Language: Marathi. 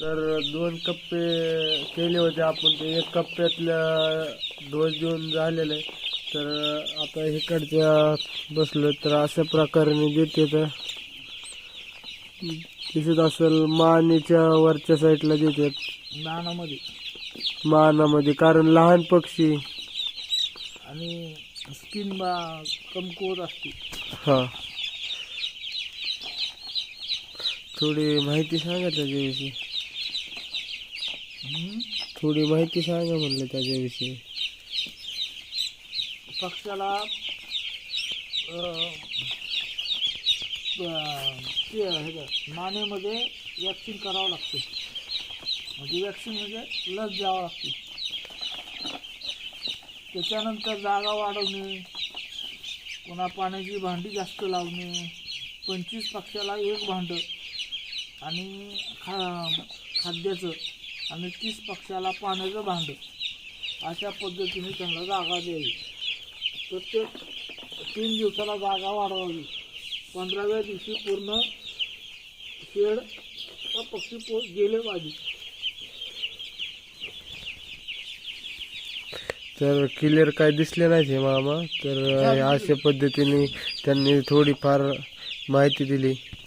तर दोन कप्पे केले होते आपण ते. एक कप्प्यातल्या डोस देऊन झालेलं. आहे तर आता इकडच्या बसलो तर अशा प्रकारे देते तर. दिसत असेल मानेच्या वरच्या साईडला देतात नानामध्ये. मानामध्ये कारण लहान पक्षी. आणि स्किन बा कमकुवत असते. हा. थोडी माहिती सांगा त्याच्याविषयी. थोडी माहिती सांगा म्हणलं त्याच्याविषयी. पक्षाला मानेमध्ये वॅक्सिन करावं लागते. म्हणजे वॅक्सिन म्हणजे लस द्यावं लागते. त्याच्यानंतर जागा वाढवणे पुन्हा पाण्याची भांडी जास्त लावणे पंचवीस पक्षाला एक भांडं आणि खा खाद्याचं. आणि तीस पक्षाला पाण्याचं भांडं. अशा पद्धतीने त्यांना जागा द्यावी. प्रत्येक तीन दिवसाला जागा वाढवावी. पंधराव्या दिवशी पूर्ण शेड पक्षी पो गेले पाहिजे. तर क्लिअर काय दिसले नाही मामा? तर अशा पद्धतीने त्यांनी थोडीफार माहिती दिली.